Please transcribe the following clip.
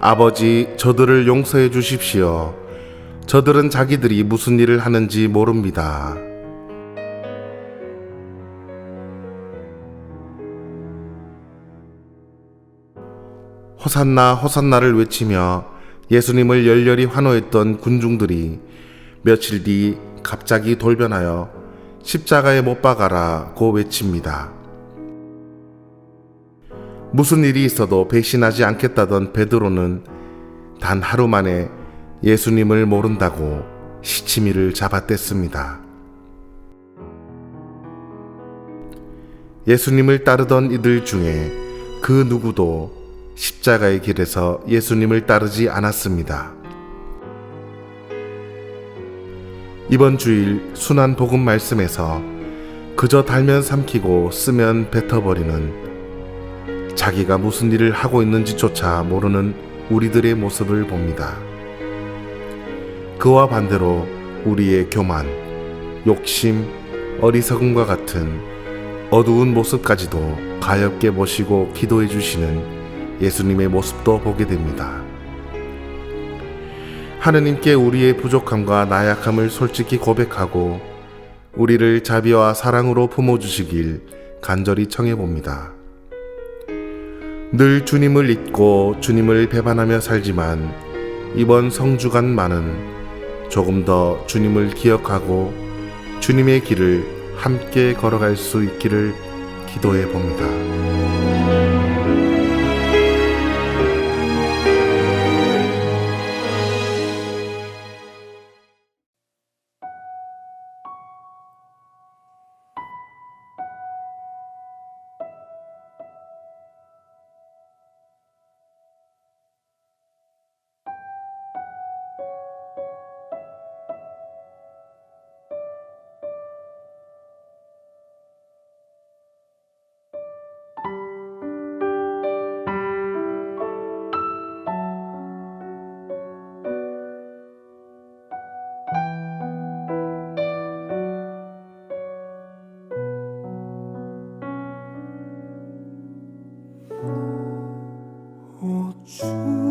아버지, 저들을 용서해 주십시오. 저들은 자기들이 무슨 일을 하는지 모릅니다. 호산나, 호산나를 외치며 예수님을 열렬히 환호했던 군중들이 며칠 뒤 갑자기 돌변하여 십자가에 못 박아라 고 외칩니다. 무슨 일이 있어도 배신하지 않겠다던 베드로는 단 하루 만에 예수님을 모른다고 시치미를 잡아댔습니다. 예수님을 따르던 이들 중에 그 누구도 십자가의 길에서 예수님을 따르지 않았습니다. 이번 주일 순환 복음 말씀에서 그저 달면 삼키고 쓰면 뱉어버리는 자기가 무슨 일을 하고 있는지조차 모르는 우리들의 모습을 봅니다. 그와 반대로 우리의 교만, 욕심, 어리석음과 같은 어두운 모습까지도 가엽게 보시고 기도해 주시는 예수님의 모습도 보게 됩니다. 하느님께 우리의 부족함과 나약함을 솔직히 고백하고 우리를 자비와 사랑으로 품어주시길 간절히 청해봅니다. 늘 주님을 잊고 주님을 배반하며 살지만 이번 성주간만은 조금 더 주님을 기억하고 주님의 길을 함께 걸어갈 수 있기를 기도해 봅니다. 오